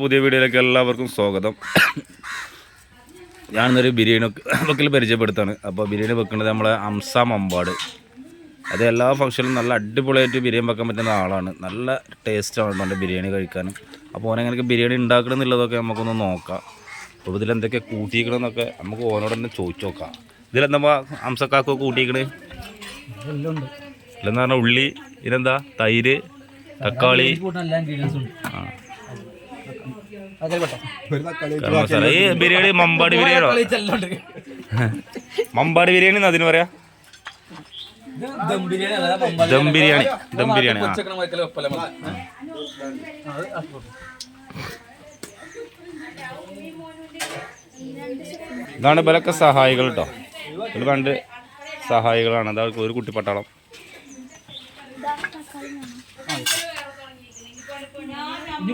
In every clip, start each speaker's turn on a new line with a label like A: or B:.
A: പുതിയ വീഡിയോയിലേക്ക് എല്ലാവർക്കും സ്വാഗതം. ഞാനിന്നൊരു ബിരിയാണി വെക്കൽ പരിചയപ്പെടുത്താണ്. അപ്പോൾ ബിരിയാണി വെക്കുന്നത് നമ്മളെ അംസ മമ്പാട്. അത് എല്ലാ ഫംഗ്ഷനിലും നല്ല അടിപൊളിയായിട്ട് ബിരിയാണി വെക്കാൻ പറ്റുന്ന ആളാണ്. നല്ല ടേസ്റ്റാണ് അവന്റെ ബിരിയാണി കഴിക്കാനും. അപ്പോൾ ഓനെങ്ങനെ ബിരിയാണി ഉണ്ടാക്കണം എന്നുള്ളതൊക്കെ നമുക്കൊന്ന് നോക്കാം. അപ്പോൾ ഇതിലെന്തൊക്കെ കൂട്ടിയിക്കണമെന്നൊക്കെ നമുക്ക് ഓനോട് തന്നെ ചോദിച്ചു നോക്കാം. ഇതിലെന്താ അംസക്കാക്ക കൂട്ടിയിരിക്കണേ? ഇല്ലെന്ന് പറഞ്ഞാൽ ഉള്ളി ഇതെന്താ തൈര് തക്കാളി. ആ
B: അതിൽ പെട്ടോ
A: ഗരം മസാല ഈ ബിരിയാണി മമ്പാട് ബിരിയാണിയോ മമ്പാട് ബിരിയാണി എന്നാ അതിന് പറയാ?
B: ദം ബിരിയാണി
A: ദം ബിരിയാണി. ദം ബിരിയാണി ഇതാണ് ഇവരൊക്കെ സഹായികൾ കേട്ടോ ഇത് കണ്ട് സഹായികളാണ്. അതാ ഒരു കുട്ടി പട്ടാളം
B: ഇനി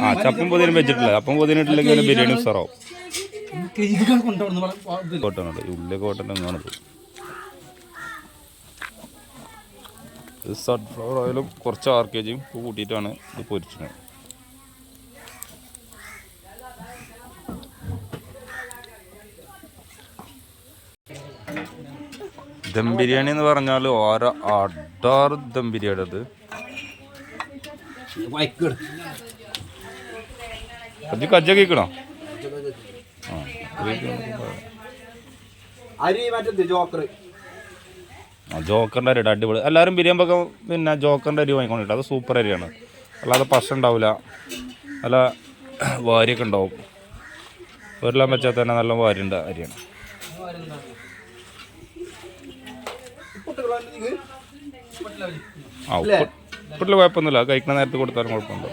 A: ആ ചപ്പും പൊതിനും വെച്ചിട്ടില്ല. ചപ്പും പൊതിനും ഇട്ടില്ലെങ്കിൽ ബിരിയാണി ഉസാറാവും കോട്ടനുണ്ട് ഉള്ളിൽ ഉള്ളി കോട്ടൻ സൺഫ്ലവർ ഓയിലും കുറച്ച് ആർ കെ ജിയും കൂട്ടിയിട്ടാണ് ഇത് പൊരിച്ചത്. ദം ബിരിയാണി എന്ന് പറഞ്ഞാൽ ഓരോ അടാറ് ദം ബിരിയാണി അത് അത് കജ്ജ കേൾക്കണോ ആ ജോക്കറിന്റെ
C: അരി
A: അടിപൊളി എല്ലാവരും ബിരിയാണി ഒക്കെ പിന്നെ ജോക്കറിന്റെ അരി വാങ്ങിക്കൊണ്ടിട്ട് അത് സൂപ്പർ അരിയാണ് അല്ലാതെ പശ ഉണ്ടാവില്ല നല്ല വാരിയൊക്കെ ഉണ്ടാവും ഒരെല്ലാം വെച്ചാൽ തന്നെ നല്ല വാരിയുണ്ട് അരിയാണ് ആ ഉപ്പ് ഉപ്പിട്ടിൽ കുഴപ്പമൊന്നുമില്ല. കഴിക്കുന്ന നേരത്തെ കൊടുത്താലും കുഴപ്പമുണ്ടോ.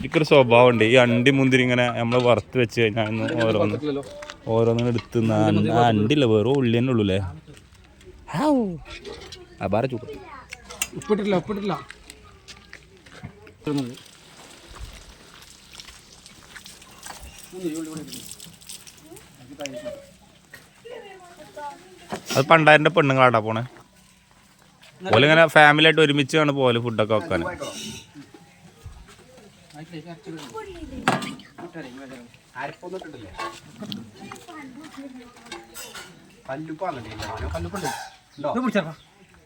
A: എനിക്കൊരു സ്വഭാവമുണ്ട്. ഈ അണ്ടി മുന്തിരി ഇങ്ങനെ നമ്മൾ വറുത്ത് വെച്ച് കഴിഞ്ഞാൽ ഇന്ന് ഓരോന്ന് ഓരോന്നിനും എടുത്ത് ആ അണ്ടില്ല വേറെ ഉള്ളി തന്നെ ഉള്ളൂ അല്ലേ അപാര ചൂട്.
B: ഉപ്പിട്ടില്ല ഉപ്പിട്ടില്ല.
A: അത് പണ്ടായിരം പെണ്ണുങ്ങളാടാ പോണേ. ഓലിങ്ങനെ ഫാമിലി ആയിട്ട് ഒരുമിച്ചാണ് പോലെ ഫുഡൊക്കെ വെക്കാൻ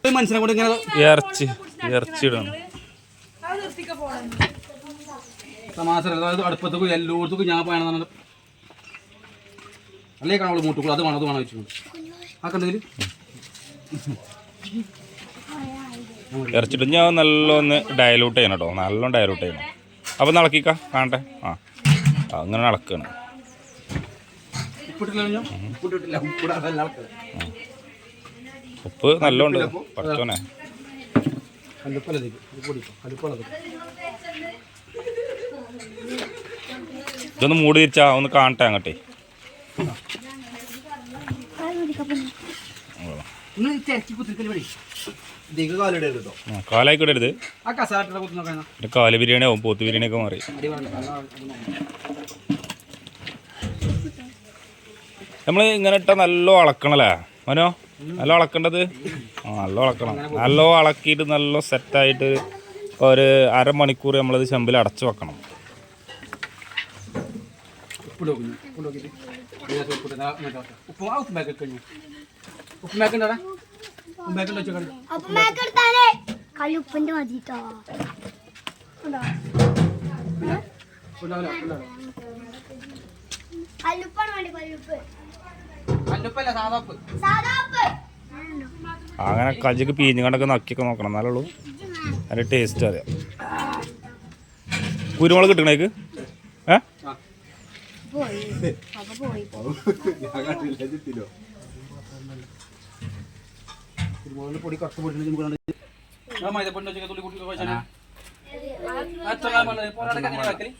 B: മനുഷ്യനെ കൊണ്ട് ഇങ്ങനെ ഞാൻ പോയാണെന്നാണ് അല്ലേ കാണാൻ മൂട്ടുകൾ അത് വേണം അത് വേണം വെച്ചു ആക്കണ്ടെങ്കിൽ
A: ഇറച്ചിട്ട് ഞാൻ നല്ലൊന്ന് ഡയലൂട്ട് ചെയ്യണം കേട്ടോ നല്ലോണം ഡയലൂട്ട് ചെയ്യണം. അപ്പം നടക്കിക്ക കാണട്ടെ. ആ. അങ്ങനെ
C: നടക്കണം
A: ഉപ്പ് നല്ലോണ്ട്
B: കല്ലുപ്പുള്ളത്
A: ഇതൊന്ന് മൂടി തിരിച്ചാ ഒന്ന് കാണട്ടെ അങ്ങോട്ടേ.
B: ഇന്ന് തിരക്കി കുത്തിരിക്കൽ പടി
C: ഇതിക്ക് കാലിടരുത് കേട്ടോ
A: ആ, കാലായിക്കിടരുത്.
B: ആ കസാട്ടിലെ കുത്തി നോക്കാൻ
A: പിന്നെ കാൽ ബിരിയാണി ആവും പോത്ത് ബിരിയാണി ഒക്കെ മാറി. നമ്മൾ ഇങ്ങനെ ഇട്ട നല്ല അളക്കണല്ലേ മനോ നല്ല അളക്കേണ്ടത് ആ നല്ല അളക്കണം നല്ല അളക്കിയിട്ട് നല്ല സെറ്റായിട്ട് ഒരു അരമണിക്കൂർ നമ്മളത് ചെമ്പിൽ അടച്ചു വെക്കണം.
B: ഉപ്പ് നോക്കുന്നു ഉപ്പ് ആ ഉപ്പ് കഴിഞ്ഞു ഉപ്പ്
D: മതിട്ടോ
A: അങ്ങനെ കജിക്ക് പീഞ്ഞ് കണ്ടൊക്കെ നക്കിയൊക്കെ നോക്കണം. എന്നാലുള്ളൂ അതിന്റെ ടേസ്റ്റ് അറിയാം. കുരുമുളക് കിട്ടണേക്ക്?
D: പോയി. അപ്പൊ പോയി.
B: പൊടി കറുത്ത് പൊടി നമുക്ക് കണ്ട് ആ മൈദപ്പൊടി തുള്ളി കൂട്ടി അത്ര പോരാട്ടൊക്കെ അങ്ങനെ വെക്കൽ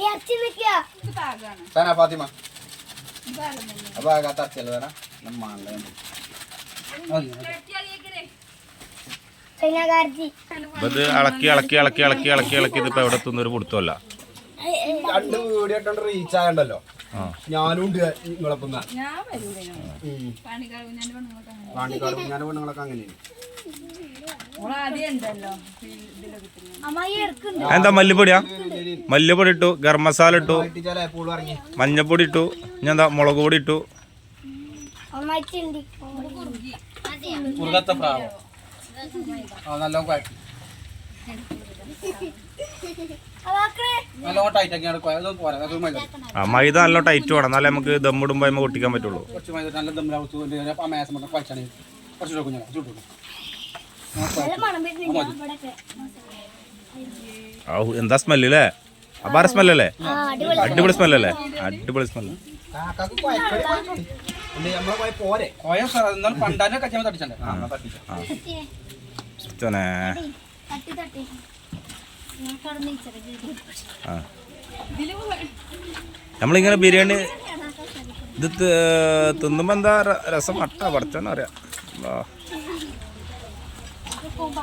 D: ഇറച്ചി നിക്കുക
C: താനാ ഫാത്തിമ അപ്പൊ ആ കത്തറച്ചല്ല താനാ
A: ഇത് ഇളക്കി ഇളക്കി ഇളക്കി ഇളക്കി ഇളക്കി ഇളക്കി ഇതിപ്പോ എവിടെ എത്തുന്ന ഒരു പിടുത്തമല്ല
C: രണ്ട് വീഡിയോ ഇട്ടോണ്ട് റീച്ച്
A: ആയണ്ടല്ലോ
C: ഞാനും ഉണ്ട് നിങ്ങളൊപ്പം
E: ഞാൻ
C: പാണ്ടിക്കാട് പെണ്ണുങ്ങളൊക്കെ അങ്ങനെയാണ്.
A: എന്താ മല്ലിപ്പൊടിയാ? മല്ലിപ്പൊടി ഇട്ടു ഗരം മസാല ഇട്ടു മഞ്ഞപ്പൊടി ഇട്ടു ഞാൻ എന്താ മുളക് പൊടി ഇട്ടു.
B: ആ നല്ല കുഴപ്പം മൈദ
A: നല്ല ടൈറ്റ് വേണം. എന്നാലേ നമുക്ക് ദമ്മിടുമ്പോൾ നമുക്ക് ഒട്ടിക്കാൻ പറ്റുള്ളൂ. എന്താ സ്മെല്ലേ അല്ലേ അപാര സ്മെല്ലല്ലേ?
D: അടിപൊളി
A: അടിപൊളി സ്മെല്ലല്ലേ? അടിപൊളി സ്മെല്ല്.
C: നമ്മളെ പോരെ.
B: സാർ എന്നാലും പണ്ടാനെ കച്ചാമ
A: നമ്മളിങ്ങനെ ബിരിയാണി ഇത് തിന്നുമ്പോ എന്താ രസം? മട്ട പടച്ചോന്നറിയാം ആ
D: പോകുമ്പോ